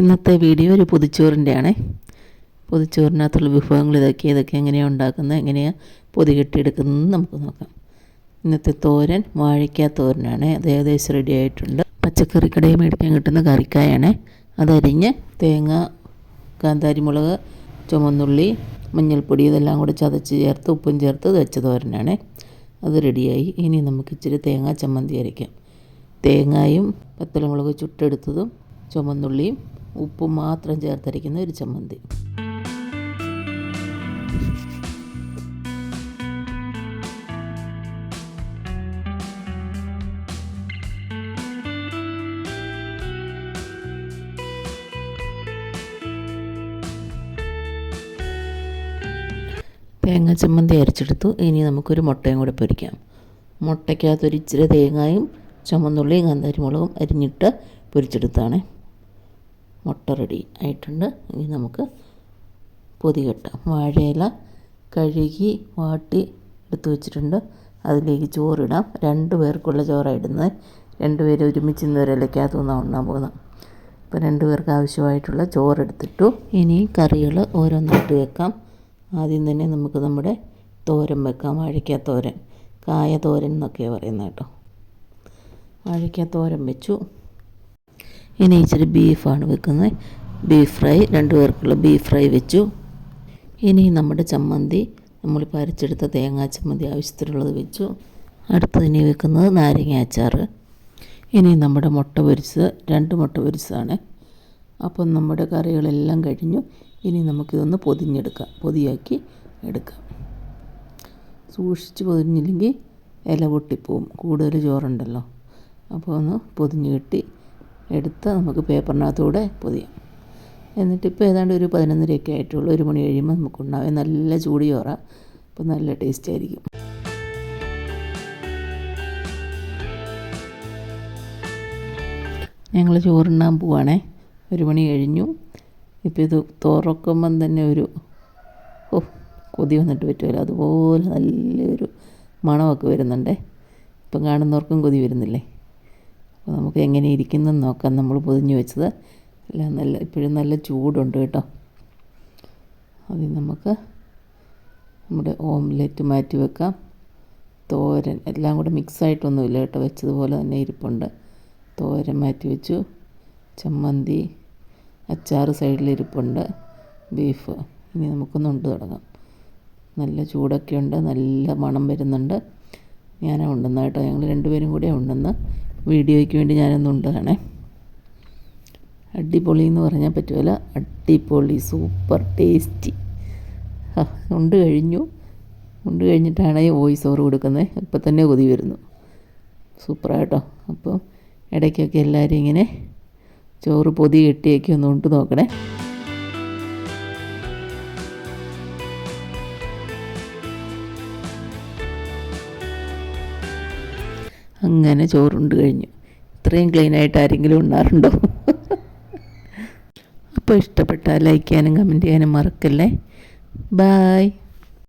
ഇന്നത്തെ വീഡിയോ ഒരു പൊതിച്ചോറിന്റെ ആണേ പൊതിച്ചോറിനകത്തുള്ള വിഭവങ്ങൾ ഇതൊക്കെ ഇതൊക്കെ എങ്ങനെയാണ് ഉണ്ടാക്കുന്നത് എങ്ങനെയാണ് പൊതി കെട്ടിയെടുക്കുന്നത് നമുക്ക് നോക്കാം. ഇന്നത്തെ തോരൻ വാഴയ്ക്ക തോരനാണ്. അത് ഏകദേശം റെഡി ആയിട്ടുണ്ട്. പച്ചക്കറി കടയിൽ മേടിക്കാൻ കിട്ടുന്ന കറിക്കായാണ്. അതരിഞ്ഞ് തേങ്ങ കാന്താരിമുളക് ചുമന്നുള്ളി മഞ്ഞൾപ്പൊടി ഇതെല്ലാം കൂടെ ചതച്ച് ചേർത്ത് ഉപ്പും ചേർത്ത് വെച്ച തോരനാണ്. അത് റെഡിയായി ഇനി നമുക്ക് ഇച്ചിരി തേങ്ങ ചമ്മന്തി അരയ്ക്കാം. തേങ്ങായും പത്തലമുളക് ചുട്ടെടുത്തതും ചുമന്നുള്ളിയും ഉപ്പും മാത്രം ചേർത്തിരിക്കുന്ന ഒരു ചമ്മന്തി. തേങ്ങ ചമ്മന്തി അരച്ചെടുത്തു. ഇനി നമുക്കൊരു മുട്ടയും കൂടെ പൊരിക്കാം. മുട്ടയ്ക്കകത്തൊരിച്ചിരി തേങ്ങയും ചുമന്നുള്ളിയും കാന്താരിമുളകും അരിഞ്ഞിട്ട് പൊരിച്ചെടുത്താണ് മുട്ട റെഡി ആയിട്ടുണ്ട്. ഇനി നമുക്ക് പൊതി കെട്ടാം. വാഴയില കഴുകി വാട്ടി എടുത്ത് വെച്ചിട്ടുണ്ട്. അതിലേക്ക് ചോറിടാം. രണ്ട് പേർക്കുള്ള ചോറാണ് ഇടുന്നത് രണ്ട് പേര് ഒരുമിച്ച് ഇന്ന് ഒരു ഇലക്കകത്ത് നിന്നാണ് ഉണ്ണാൻ പോകുന്നത് അപ്പോൾ രണ്ട് പേർക്ക് ആവശ്യമായിട്ടുള്ള ചോറെടുത്തിട്ടു. ഇനി കറികൾ ഓരോന്നിട്ട് വെക്കാം. ആദ്യം തന്നെ നമുക്ക് നമ്മുടെ തോരൻ വെക്കാം. വാഴയ്ക്ക തോരൻ. കായ തോരൻ എന്നൊക്കെയാണ് പറയുന്നത് കേട്ടോ. വാഴയ്ക്ക തോരൻ വെച്ചു. ഇനി ഇച്ചിരി ബീഫാണ് വെക്കുന്നത്. ബീഫ് ഫ്രൈ രണ്ട് പേർക്കുള്ള ബീഫ് ഫ്രൈ വെച്ചു. ഇനി നമ്മുടെ ചമ്മന്തി നമ്മൾ പരിച്ചെടുത്ത തേങ്ങാ ചമ്മന്തി ആവശ്യത്തിനുള്ളത് വെച്ചു. അടുത്തത് ഇനി വെക്കുന്നത് നാരങ്ങ അച്ചാർ ഇനി നമ്മുടെ മുട്ട പൊരിച്ചത് രണ്ട് മുട്ട പൊരിച്ചതാണ്. അപ്പം നമ്മുടെ കറികളെല്ലാം കഴിഞ്ഞു. ഇനി നമുക്കിതൊന്ന് പൊതിഞ്ഞെടുക്കാം. പൊതിയാക്കി എടുക്കാം. സൂക്ഷിച്ച് പൊതിഞ്ഞില്ലെങ്കിൽ ഇല പൊട്ടിപ്പോവും. കൂടുതൽ ചോറുണ്ടല്ലോ. അപ്പോൾ ഒന്ന് പൊതിഞ്ഞ് കെട്ടി എടുത്ത് നമുക്ക് പേപ്പറിനകത്തൂടെ പൊതിയാം. എന്നിട്ട് ഇപ്പോൾ ഏതാണ്ട് ഒരു പതിനൊന്നരയൊക്കെ ആയിട്ടുള്ളൂ. ഒരു മണി കഴിയുമ്പോൾ നമുക്ക് ഉണ്ടാവും നല്ല ചൂട് ചോറ. അപ്പോൾ നല്ല ടേസ്റ്റ് ആയിരിക്കും. ഞങ്ങൾ ചോറുണ്ണാൻ പോവാണേ. ഒരു മണി കഴിഞ്ഞു. ഇപ്പോൾ ഇത് തുറക്കുമ്പം തന്നെ ഒരു ഓ കൊതി വന്നിട്ട് പറ്റുമല്ലോ. അതുപോലെ നല്ലൊരു മണമൊക്കെ വരുന്നുണ്ടേ. ഇപ്പം കാണുന്നവർക്കും കൊതി വരുന്നില്ലേ? അപ്പോൾ നമുക്ക് എങ്ങനെ ഇരിക്കുന്നെന്ന് നോക്കാം. നമ്മൾ പൊതിഞ്ഞ് വെച്ചത് അല്ല നല്ല ഇപ്പോഴും നല്ല ചൂടുണ്ട് കേട്ടോ. അതിൽ നമുക്ക് നമ്മുടെ ഓംലെറ്റ് മാറ്റി വെക്കാം. തോരൻ എല്ലാം കൂടെ മിക്സായിട്ടൊന്നുമില്ല കേട്ടോ. വെച്ചതുപോലെ തന്നെ ഇരിപ്പുണ്ട്. തോരൻ മാറ്റി വെച്ചു. ചമ്മന്തി അച്ചാർ സൈഡിലിരിപ്പുണ്ട് ബീഫ് ഇനി നമുക്കൊന്ന് ഉണ്ട് തുടങ്ങാം. നല്ല ചൂടൊക്കെ ഉണ്ട്. നല്ല മണം വരുന്നുണ്ട്. ഞാനാണ് ഉണ്ടെന്ന് കേട്ടോ. ഞങ്ങൾ രണ്ടുപേരും കൂടെ ഉണ്ടെന്ന്. വീഡിയോയ്ക്ക് വേണ്ടി ഞാനൊന്ന് ഉണ്ടാകണേ. അടിപൊളി എന്ന് പറഞ്ഞാൽ പറ്റുമല്ല അടിപൊളി സൂപ്പർ ടേസ്റ്റി. ഉണ്ട് കഴിഞ്ഞു. ഉണ്ട് കഴിഞ്ഞിട്ടാണ് ഈ വോയിസ് ഓവർ കൊടുക്കുന്നത് ഇപ്പം തന്നെ കൊതി വരുന്നു. സൂപ്പറായിട്ടോ അപ്പോൾ ഇടയ്ക്കൊക്കെ എല്ലാവരും ഇങ്ങനെ ചോറ് പൊതി കെട്ടിയൊക്കെ ഒന്ന് കൊണ്ട് നോക്കണേ. അങ്ങനെ ചോറുണ്ട് കഴിഞ്ഞു. ഇത്രയും ക്ലീനായിട്ട് ആരെങ്കിലും ഉണ്ണാറുണ്ടോ? അപ്പോൾ ഇഷ്ടപ്പെട്ടാൽ ലൈക്ക് ചെയ്യാനും കമന്റ് ചെയ്യാനും മറക്കല്ലേ. ബായ്